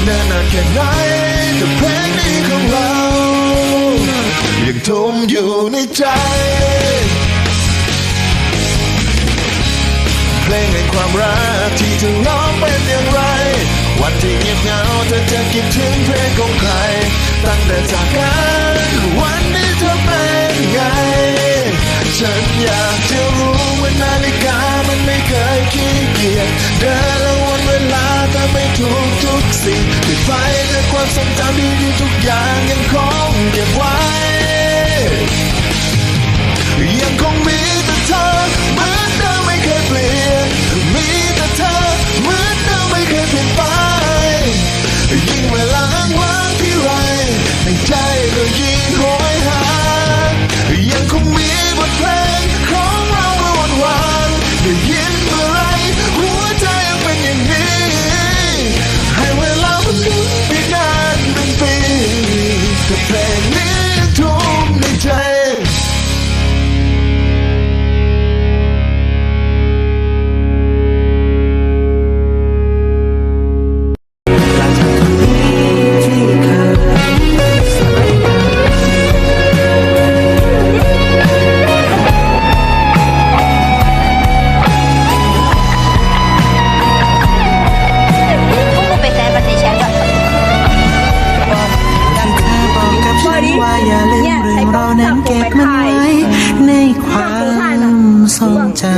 นเก่าเนิ่นนานแค่ไหนแต่เพลงนี้ของเรายังทุ่มอยู่ในใจ เพลงแห่งความรักที่เธอร้องเป็นอย่างไร วันที่เงียบเหงาเธอจะคิดถึงเพลงของใคร ตั้งแต่จากกันวันนี้เธอเป็นไง ฉันอยากจะรู้ว่านาฬิกามันไม่เคยขี้เกียจเดินและวันเวลาแต่ไม่ทุก งปิดไฟแต่ความทรงจำดีๆทุกอย่างยังคงเก็บไว้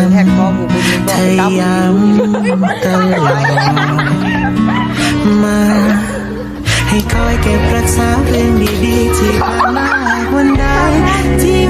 รงจำเธอย้มตลอดมาให้คอยเก็บรักษาเรื่องดีๆที่ผ่านมาวันใดที่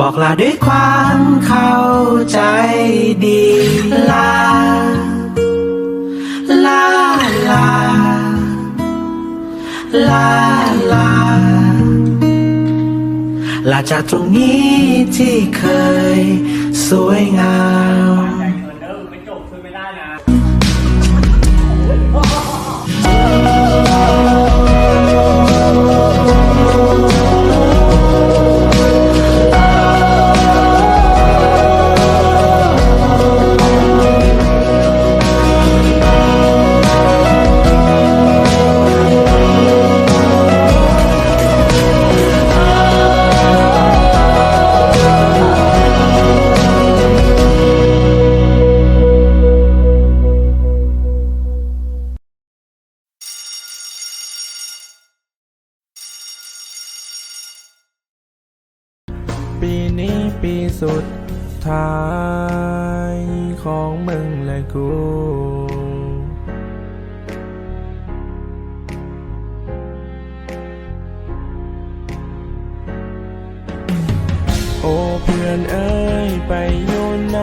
บอกลาด้วยความเข้าใจดี ลา ลา ลา ลา ลา ลาจากตรงนี้ที่เคยสวยงาม นี้ปีสุดท้ายของมึงและกู โอ้เพื่อนเอ้ยไปอยู่ไหน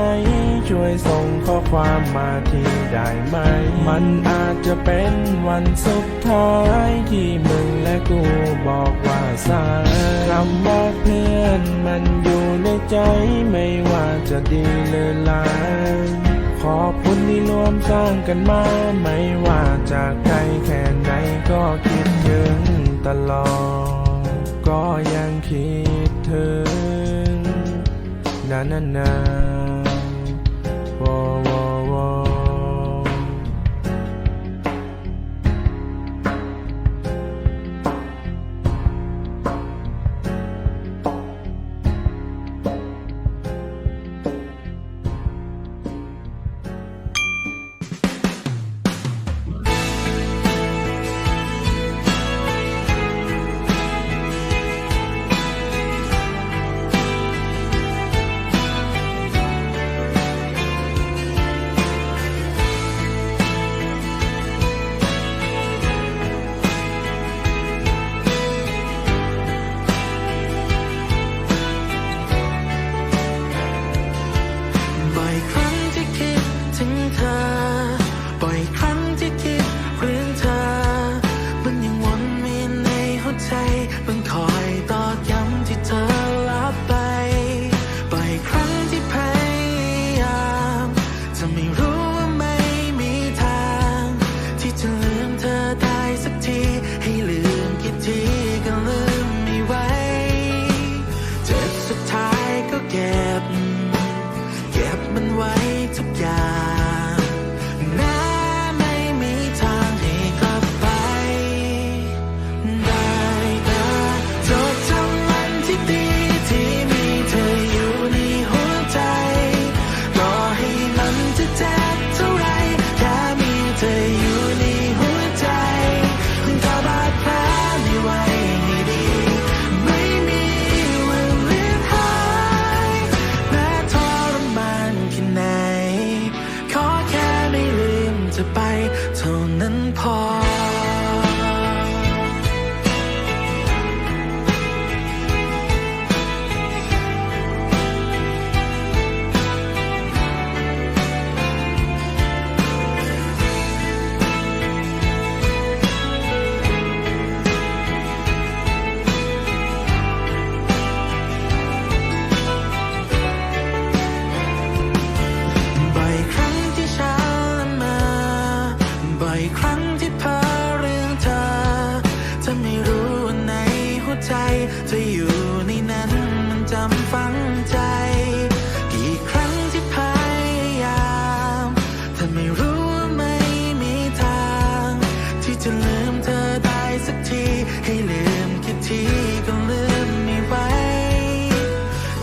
ช่วยส่งข้อความมาที่ได้ไหม มันอาจจะเป็นวันสุดท้ายที่มึงและกูบอกว่าสายคำว่าเพื่อนมันอยู่ในใจไม่ว่าจะดีหรือร้ายขอบคุณที่ร่วมสร้างกันมา ไม่ว่าจากใครแค่ไหนก็คิดถึงตลอด ก็ยังคิดถึงนาน ทุกอย่าง ครั้งที่เพ้อเรื่องเธอจะไม่รู้ว่าในหัวใจจะอยู่ในนั้นมันจำฝังใจ กี่ครั้งที่พยายามเธอไม่รู้ว่าไม่มีทาง ที่จะลืมเธอได้สักทีให้ลืมแค่ทีก็ลืมไม่ไหว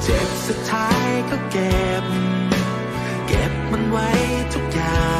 เจ็บสุดท้ายก็เก็บ เก็บมันไว้ทุกอย่าง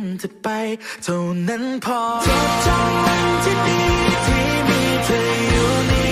มเธอไปเท่านั้นพอจดจำวันที่ดีที่มีเธออยู่นี้